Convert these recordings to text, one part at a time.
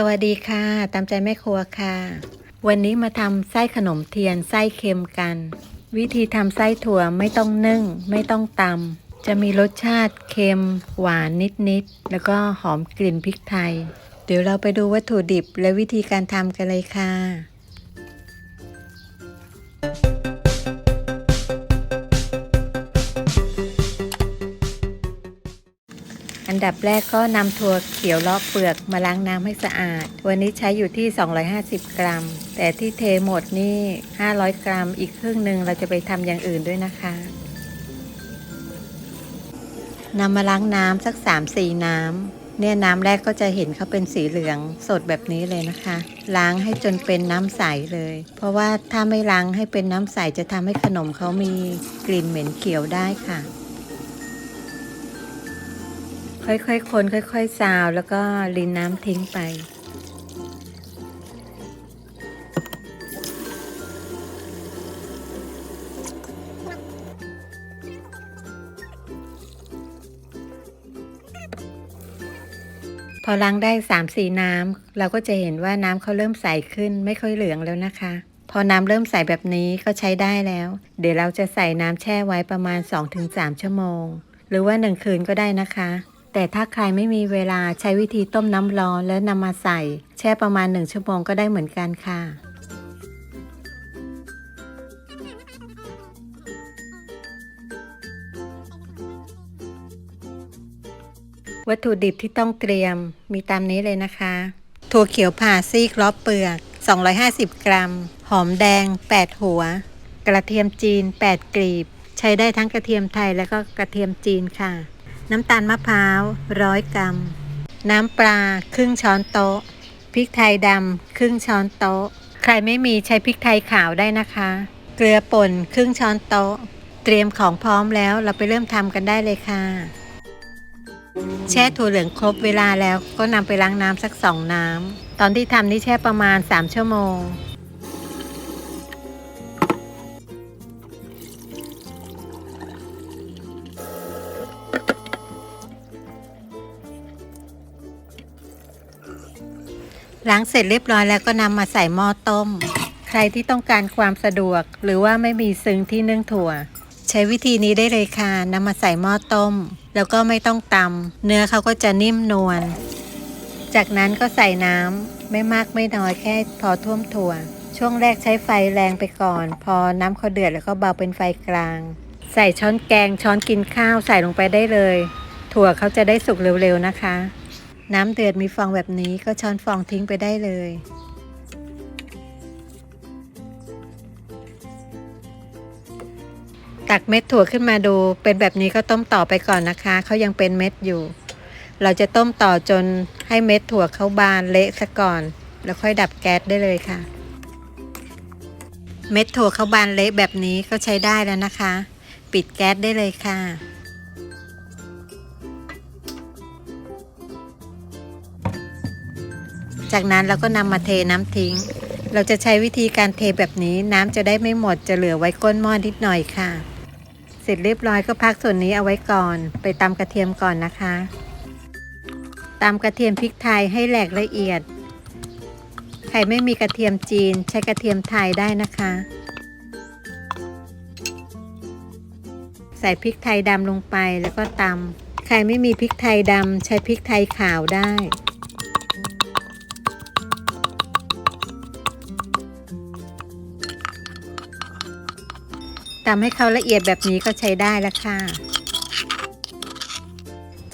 สวัสดีค่ะ ตามใจแม่ครัวค่ะ วันนี้มาทำไส้ขนมเทียนไส้เค็มกัน วิธีทำไส้ถั่วไม่ต้องนึ่ง ไม่ต้องตำจะมีรสชาติเค็ม หวานนิดๆ แล้วก็หอมกลิ่นพริกไทย เดี๋ยวเราไปดูวัตถุดิบและวิธีการทำกันเลยค่ะ อันดับแรกก็นำถั่วเขียวลอกเปลือกมาล้างน้ำให้สะอาด วันนี้ใช้อยู่ที่ 250 กรัม แต่ที่เทหมดนี่ 500 กรัม อีกครึ่งหนึ่งเราจะไปทำอย่างอื่นด้วยนะคะนำมาล้างน้ำสัก 3-4 น้ำ เนี่ยน้ำแรกก็จะเห็นเขาเป็นสีเหลืองสดแบบนี้เลยนะคะ ล้างให้จนเป็นน้ำใสเลย เพราะว่าถ้าไม่ล้างให้เป็นน้ำใสจะทำให้ขนมเขามีกลิ่นเหม็นเขียวได้ค่ะ ค่อยๆคนค่อย ๆ ซาวแล้วก็รินน้ำทิ้งไป พอล้างได้3ามสี่น้ำเราก็จะเห็นว่าน้ำเขาเริ่มใสขึ้นไม่ค่อยเหลืองแล้วนะคะ พอน้ำเริ่มใสแบบนี้ก็ใช้ได้แล้ว เดี๋ยวเราจะใส่น้ำแช่ไว้ประมาณ 2-3 ชั่วโมง หรือว่า1คืนก็ได้นะคะ แต่ถ้าใครไม่มีเวลาใช้วิธีต้มน้ำร้อนแล้วนำมาใส่ แช่ประมาณ 1 ชั่วโมงก็ได้เหมือนกันค่ะวัตถุดิบที่ต้องเตรียมมีตามนี้เลยนะคะ ถั่วเขียวผ่าซีกรอบเปลือก 250 กรัม หอมแดง 8 หัว กระเทียมจีน 8 กลีบ ใช้ได้ทั้งกระเทียมไทยและก็กระเทียมจีนค่ะ น้ำตาลมะพร้าว100กรัม น้ำปลาครึ่งช้อนโต๊ะ พริกไทยดำครึ่งช้อนโต๊ะ ใครไม่มีใช้พริกไทยขาวได้นะคะ เกลือป่นครึ่งช้อนโต๊ะ เตรียมของพร้อมแล้วเราไปเริ่มทำกันได้เลยค่ะ แช่ถั่วเหลืองครบเวลาแล้วก็นำไปล้างน้ำสักสองน้ำตอนที่ทำนี่แช่ประมาณ 3 ชั่วโมง ล้างเสร็จเรียบร้อยแล้วก็นำมาใส่หม้อต้ม ใครที่ต้องการความสะดวก หรือว่าไม่มีซึ้งที่นึ่งถั่ว ใช้วิธีนี้ได้เลยค่ะนำมาใส่หม้อต้ม แล้วก็ไม่ต้องตำเนื้อเขาก็จะนิ่มนวลจากนั้นก็ใส่น้ำไม่มากไม่น้อยแค่พอท่วมถั่ว ช่วงแรกใช้ไฟแรงไปก่อน พอน้ำเขาเดือดแล้วก็เบาเป็นไฟกลาง ใส่ช้อนแกงช้อนกินข้าวใส่ลงไปได้เลย ถั่วเขาจะได้สุกเร็วๆนะคะ น้ำเดือดมีฟองแบบนี้ก็ช้อนฟองทิ้งไปได้เลย ตักเม็ดถั่วขึ้นมาดู เป็นแบบนี้ก็ต้มต่อไปก่อนนะคะ เขายังเป็นเม็ดอยู่ เราจะต้มต่อจนให้เม็ดถั่วเขาบานเละซะก่อน แล้วค่อยดับแก๊สได้เลยค่ะ เม็ดถั่วเขาบานเละแบบนี้ก็ใช้ได้แล้วนะคะ ปิดแก๊สได้เลยค่ะ จากนั้นเราก็นำมาเทน้ำทิ้ง เราจะใช้วิธีการเทแบบนี้น้ำจะได้ไม่หมดจะเหลือไว้ก้นหม้อนิดหน่อยค่ะ เสร็จเรียบร้อยก็พักส่วนนี้เอาไว้ก่อน ไปตำกระเทียมก่อนนะคะตำกระเทียมพริกไทยให้แหลกละเอียด ใครไม่มีกระเทียมจีนใช้กระเทียมไทยได้นะคะ ใส่พริกไทยดำลงไปแล้วก็ตำใครไม่มีพริกไทยดำใช้พริกไทยขาวได้ ตำให้เขาละเอียดแบบนี้ก็ใช้ได้แล้วค่ะ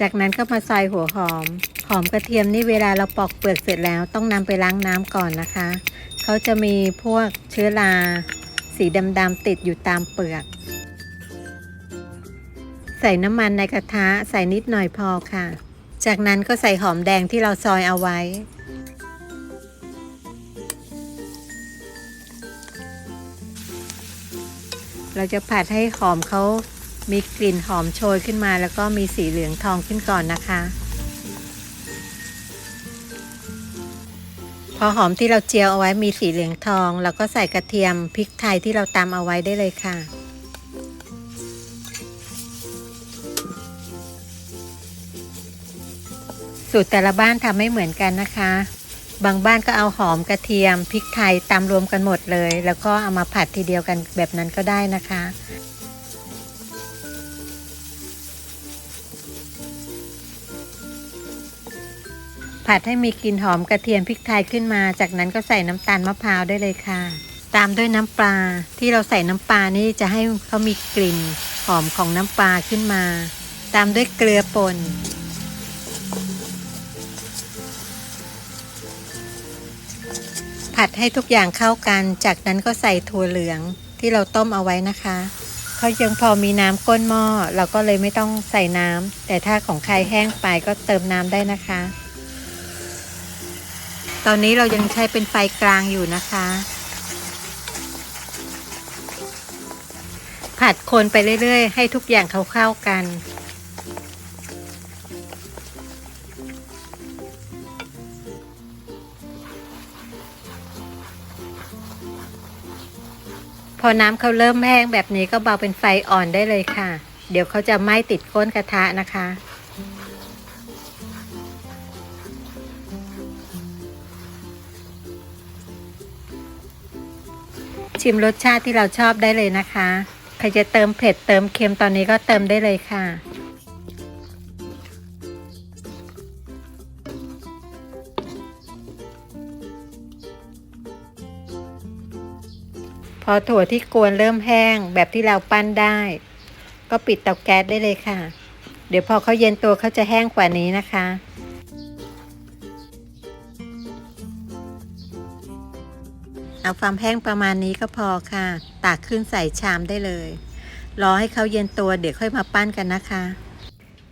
จากนั้นก็มาซอยหัวหอม หอมกระเทียมนี่เวลาเราปอกเปลือกเสร็จแล้วต้องนำไปล้างน้ำก่อนนะคะ เขาจะมีพวกเชื้อราสีดำๆติดอยู่ตามเปลือก ใส่น้ำมันในกระทะใส่นิดหน่อยพอค่ะ จากนั้นก็ใส่หอมแดงที่เราซอยเอาไว้ เราจะผัดให้หอมเขามีกลิ่นหอมโชยขึ้นมา แล้วก็มีสีเหลืองทองขึ้นก่อนนะคะ พอหอมที่เราเจียวเอาไว้มีสีเหลืองทองเราก็ใส่กระเทียมพริกไทยที่เราตำเอาไว้ได้เลยค่ะสูตรแต่ละบ้านทำไม่เหมือนกันนะคะ บางบ้านก็เอาหอมกระเทียมพริกไทยตำรวมกันหมดเลย แล้วก็เอามาผัดทีเดียวกันแบบนั้นก็ได้นะคะผัดให้มีกลิ่นหอมกระเทียมพริกไทยขึ้นมา จากนั้นก็ใส่น้ำตาลมะพร้าวได้เลยค่ะ ตามด้วยน้ำปลา ที่เราใส่น้ำปลานี่จะให้เขามีกลิ่นหอมของน้ำปลาขึ้นมา ตามด้วยเกลือป่น ผัดให้ทุกอย่างเข้ากัน จากนั้นก็ใส่ถั่วเหลืองที่เราต้มเอาไว้นะคะเขายังพอมีน้ำก้นหม้อเราก็เลยไม่ต้องใส่น้ำแต่ถ้าของใครแห้งไปก็เติมน้ำได้นะคะ ตอนนี้เรายังใช้เป็นไฟกลางอยู่นะคะ ผัดคนไปเรื่อยๆ ให้ทุกอย่างเข้าๆกัน อน้ำเขาเริ่มแห้งแบบนี้ก็เบาเป็นไฟอ่อนได้เลยค่ะ เดี๋ยวเขาจะไหม้ติดก้นกระทะนะคะ ชิมรสชาติที่เราชอบได้เลยนะคะ ใครจะเติมเผ็ดเติมเค็มตอนนี้ก็เติมได้เลยค่ะ พอถั่วที่กวนเริ่มแห้งแบบที่เราปั้นได้ ก็ปิดเตาแก๊สได้เลยค่ะ เดี๋ยวพอเขาเย็นตัวเขาจะแห้งกว่านี้นะคะเอาความแห้งประมาณนี้ก็พอค่ะ ตากขึ้นใส่ชามได้เลย รอให้เขาเย็นตัวเดี๋ยวค่อยมาปั้นกันนะคะ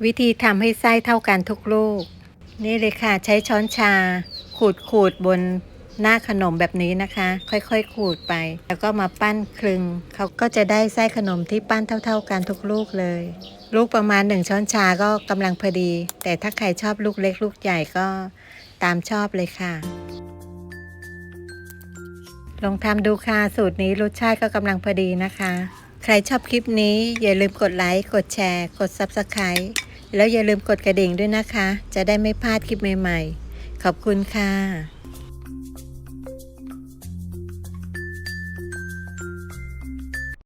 วิธีทำให้ไส้เท่ากันทุกลูก นี่เลยค่ะใช้ช้อนชา ขูดขูดบน หน้าขนมแบบนี้นะคะ ค่อยๆขูดไป แล้วก็มาปั้นคลึง เขาก็จะได้ไส้ขนมที่ปั้นเท่า ๆกันทุกลูกเลย ลูกประมาณหนึ่งช้อนชาก็กำลังพอดี แต่ถ้าใครชอบลูกเล็กลูกใหญ่ก็ตามชอบเลยค่ะลองทำดูค่ะ สูตรนี้รสชาติก็กำลังพอดีนะคะ ใครชอบคลิปนี้อย่าลืมกดไลค์ กดแชร์ กด Subscribe แล้วอย่าลืมกดกระดิ่งด้วยนะคะ จะได้ไม่พลาดคลิปใหม่ ๆ ขอบคุณค่ะ